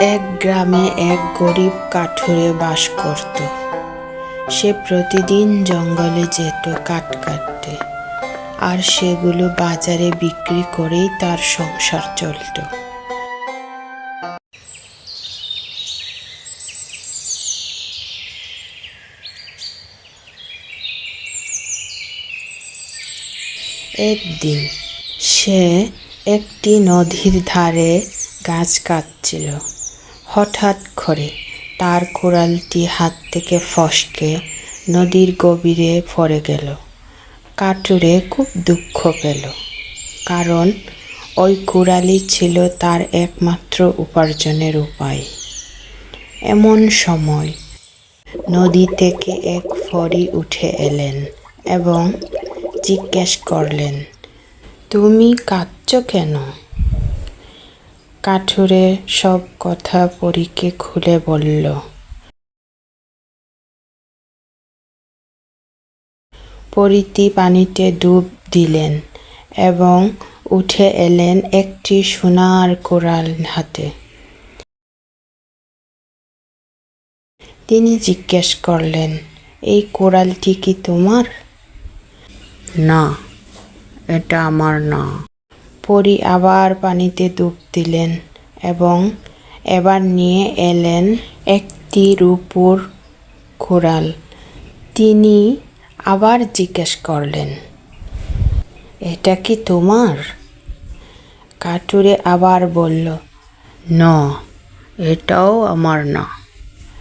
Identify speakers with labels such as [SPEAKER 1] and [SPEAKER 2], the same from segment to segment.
[SPEAKER 1] এক গ্রামে এক গরিব কাঠুরে বাস করত। সে প্রতিদিন জঙ্গলে যেত কাঠ কাটতে। আর সেগুলো বাজারে বিক্রি করেই তার সংসার চলতো। একদিন সে একটি নদীর ধারে গাছ কাটছিল। হঠাৎ করে তার কোড়ালটি হাত থেকে ফসকে নদীর গভীরে পড়ে গেল। কাটুরে খুব দুঃখ পেল, কারণ ওই কুড়ালি ছিল তার একমাত্র উপার্জনের উপায়। এমন সময় নদী থেকে এক ফড়ি উঠে এলেন এবং জিজ্ঞেস করলেন, তুমি কাঁদছ কেন? কাঠুরে সব কথা পরীকে খুলে বলল। পরীতি পানিতে ডুব দিলেন এবং উঠে এলেন একটি সোনার কোরাল হাতে। তিনি জিজ্ঞেস করলেন, এই কোরালটি কি তোমার? না, এটা আমার না। পরি আবার পানিতে ডুব দিলেন এবং এবার নিয়ে এলেন একটি রূপুর কোরাল তিনি আবার জিজ্ঞেস করলেন, এটা কি তোমার? কাটুরে আবার বলল, না, এটাও আমার না।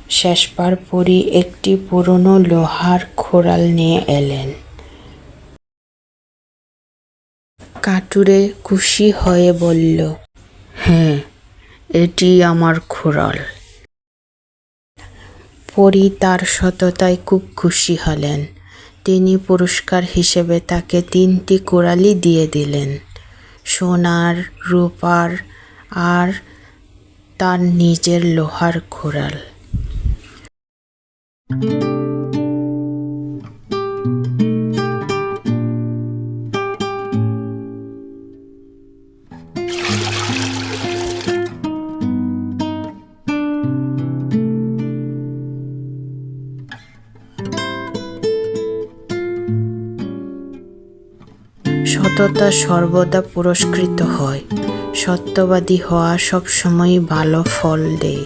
[SPEAKER 1] শেষবার পরি একটি পুরনো লোহার খোড়াল নিয়ে এলেন। কাটুরে খুশি হয়ে বলল হ্যাঁ এটি আমার খোরাল পরি তার সততায় খুব খুশি হলেন। তিনি পুরস্কার হিসেবে তাকে তিনটি কোরালি দিয়ে দিলেন, সোনার, রূপার আর তার নিজের লোহার খোরাল সততা সর্বদা পুরস্কৃত হয়। সত্যবাদী হওয়া সবসময়ই ভালো ফল দেয়।